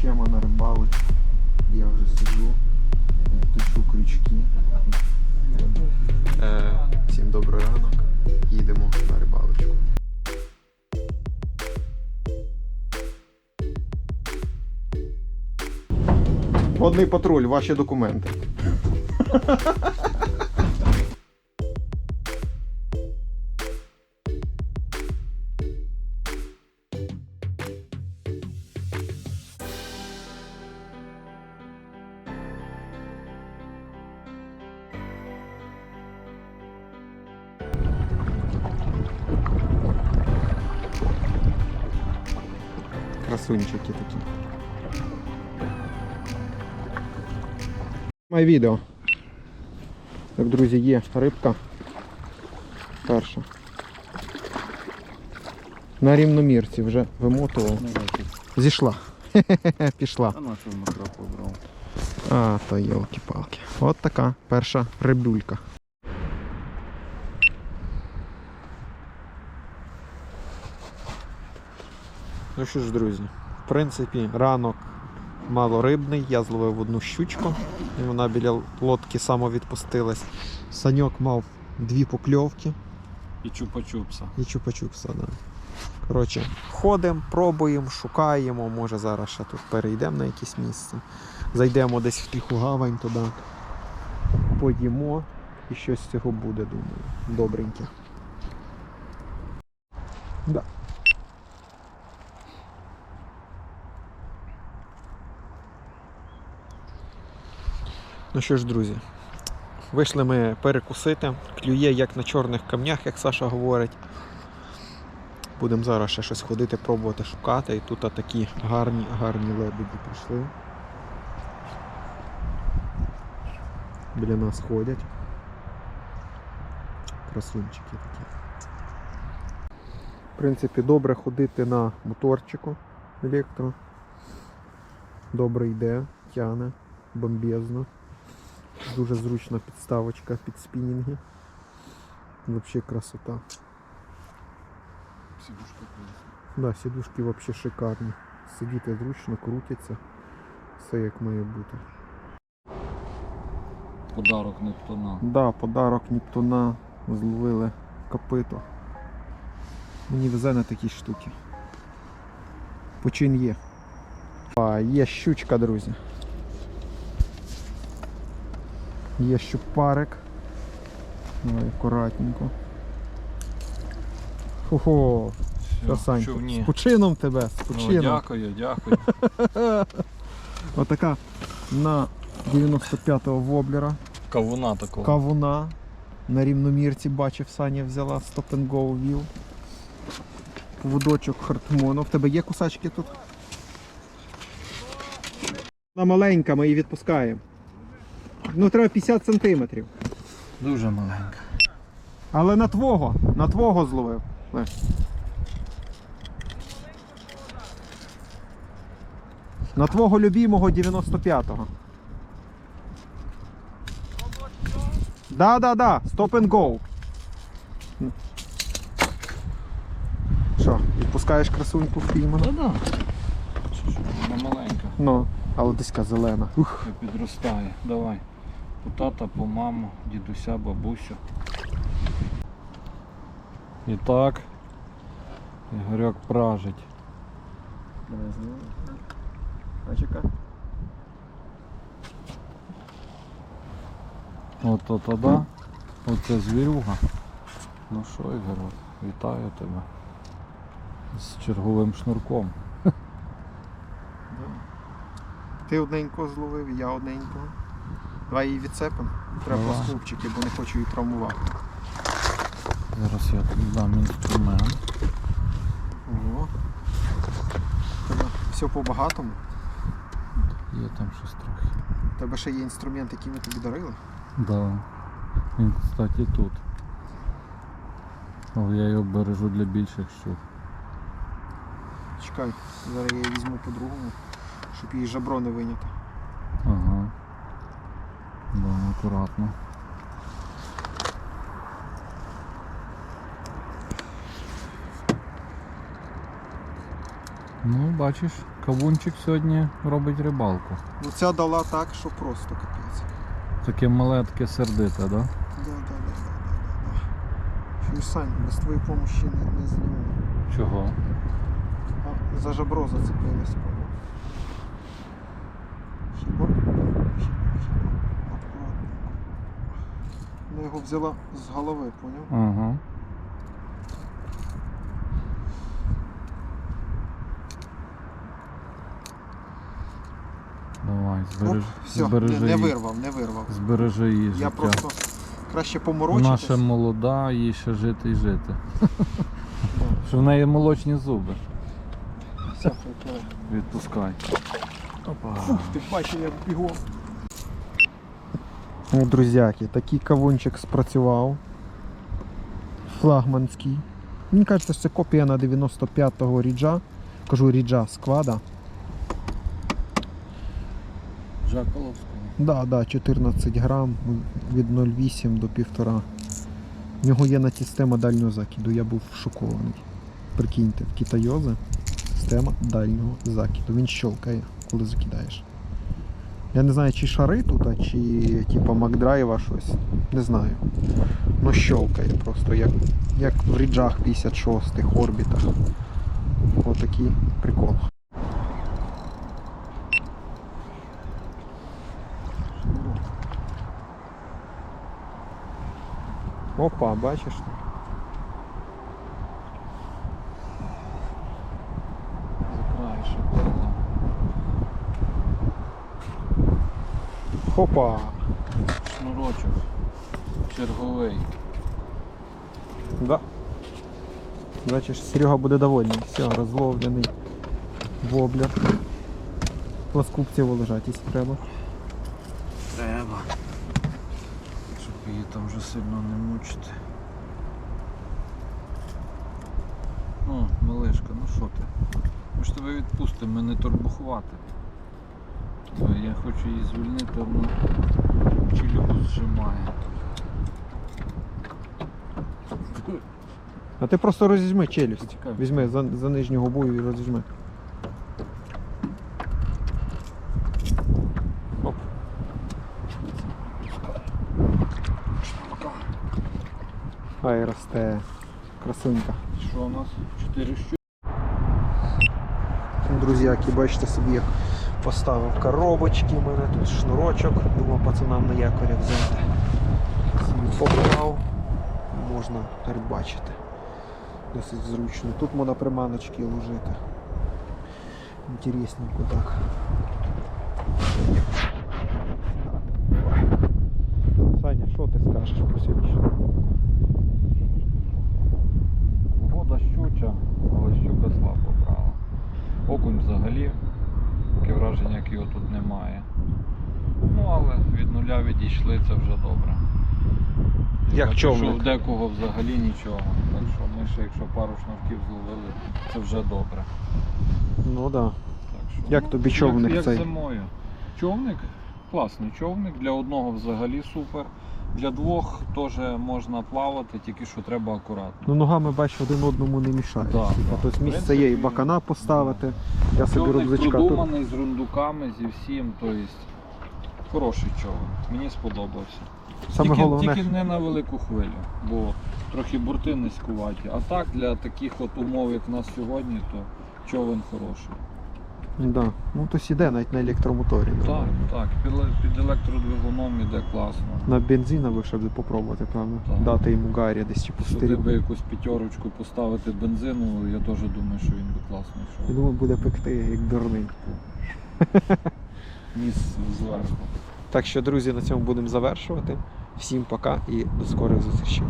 Течемо на рибалочку. Я вже сиджу, е, точу крючки. Е, всім добрий ранок. Їдемо на рибалочку. Водний патруль, ваші документи. Красунчики такі. Моє відео. Так, друзі, є рибка. Перша. На рівномірці вже вимотував. Зійшла. Пішла. А на що брав? А, то йолки-палки. От така перша рибулька. Ну що ж, друзі, в принципі, ранок малорибний. Я зловив одну щучку, і вона біля лодки самовідпустилась. Саньок мав дві покльовки І чупа-чупса. і чупа-чупса, да. Коротше, ходимо, пробуємо, шукаємо. Може зараз ще тут перейдемо на якесь місце. Зайдемо десь в тиху гавань туди. Поїмо і щось з цього буде, думаю. Добреньке. Да. Ну що ж, друзі, вийшли ми перекусити. Клює як на чорних камнях, як Саша говорить. Будемо зараз ще щось ходити, пробувати шукати. І тут такі гарні, гарні лебеді пішли. Біля нас ходять. Красунчики такі. В принципі, добре ходити на моторчику електро. Добре йде, тяне, бомбезно. Дуже зручна підставочка під спінінги. Взагалі красота. Класна. Да, сидушки вообще шикарні. Сидіти зручно, крутяться. Все як має бути. Подарок Нептуна. Да, подарок Нептуна зловили копито. Мені везе на такі штуки. Почин є. А, є щучка, друзі. Є щупарик. Давай акуратненько. Хо-хо, красанько. З почином тебе, з почином. дякую, дякую. Отака на 95-го воблера. Кавуна такого. Кавуна. На рівномірці бачив, Саня взяла Stop and Go вів. Поводочок хартмону. В тебе є кусачки тут? Вона маленька, ми її відпускаємо. Ну, треба 50 сантиметрів. Дуже маленька. Але на твого, на твого зловив. Леш. На твого любимого 95-го. Да, да, да, stop and go. Що, відпускаєш красуньку впійману? Та да. Що Вона маленька. Ну, але диська зелена. Ух. Підростає. Давай. По тата, по маму, дідуся, бабусю. І так. Ігорьок пражить. Давай знімемо. Ачика. Ото тоді. Оце звірюга. Ну що, Ігор, вітаю тебе. З черговим шнурком. Ти одненького зловив, я одненького. Давай її відцепимо. Треба Давай. скупчики, бо не хочу її травмувати. Зараз я тобі дам інструмент. О. Тебе все по багатому. Є там щось трохи. У тебе ще є інструмент, який ми тобі дарили. Да. Він, кстати, тут. Але я його бережу для більших щук. Чекай, зараз я її візьму по-другому, щоб її жабро не виняти. Ага. Да, акуратно. Ну, бачиш, кавунчик сьогодні робить рибалку. Ну ця дала так, що просто капець. Таке мале, таке сердите, да? Да, да, да, да, да, да. Чуєш, Сань, без твоєї помощі не, не зніму. Чого? А, за жабро зацепилась, його взяла з голови, поняв? Ага. Давай, збереж... Оп, все, збережи, не, не вирвав, не вирвав. збережи її життя. Я просто краще Вона поморочитись. ще молода, їй ще жити і жити. Що в неї молочні зуби. Все. Відпускай. Опа. Фух, ти бачив, як бігом. Ну, друзяки, такий кавунчик спрацював. Флагманський. Мені кажеться, що це копія на 95-го ріджа. Кажу ріджа сквада. Жаколовського. Да, да, 14 грам від 0,8 до 1,5. В нього є на система дальнього закиду. Я був шокований. Прикиньте, в китайози система дальнього закиду. Він щелкає, коли закидаєш. Я не знаю, чи шари тут, а чи типа Макдрайва щось. Не знаю. Ну щелкає просто, як, як в ріджах 56-х, орбітах. Отакий прикол. Опа, бачиш? Закраєш. опа. Хопа! Шнурочок. Черговий. Да. Бачиш, Серега буде довольний. Все, розловлений воблер. Пласкупці лежать, якщо треба. Треба. Щоб її там вже сильно не мучити. Ну, малишка, ну що ти? Ми ж тебе відпустимо, ми не торбухувати. Ой, Я хочу її звільнити, одну челюку зжимає. А ти просто розіжми челюсть. Візьми за, за нижню губу і розіжми. Оп. Ай, росте. Красунька. Що у нас? Чотири щу. Друзяки, бачите собі, як поставив коробочки, у мене тут шнурочок, думав пацанам на якоря взяти. Побрав, можна рибачити. Досить зручно. Тут можна приманочки ложити. Інтересненько так. Саня, що ти скажеш про сьогоднішній? Погода щуча, але щука слабо брала. Окунь взагалі, таке враження, як його тут немає. Ну, але від нуля відійшли, це вже добре. Як човник. Що в декого взагалі нічого. Так що ми ще, якщо пару шнурків зловили, це вже добре. Ну. Да. Так що, Як тобі човник як, як зимою. Човник класний човник, для одного взагалі супер. Для двох теж можна плавати, тільки що треба акуратно. Ну ногами бачу один одному не мішають. Да, Типа, да. Тобто місце є і бакана поставити. Я собі рюкзачка тут. продуманий з рундуками, зі всім, тобто хороший човен. Мені сподобався. Саме тільки, головне. тільки не на велику хвилю, бо трохи борти низькуваті. А так для таких от умов, як в нас сьогодні, то човен хороший. Да. Ну то іде навіть на електромоторі. Так, нормально. так, під, під електродвигуном іде класно. На бензиновий, щоб попробувати, правда? Так. Дати йому гарі десь чи Сюди постерів. би якусь п'ятерочку поставити бензину, я теж думаю, що він би класно Я йшов. думаю, буде пекти як дурний. Ніс зверху. Так що, друзі, на цьому будемо завершувати. Всім пока і до скорих зустрічей.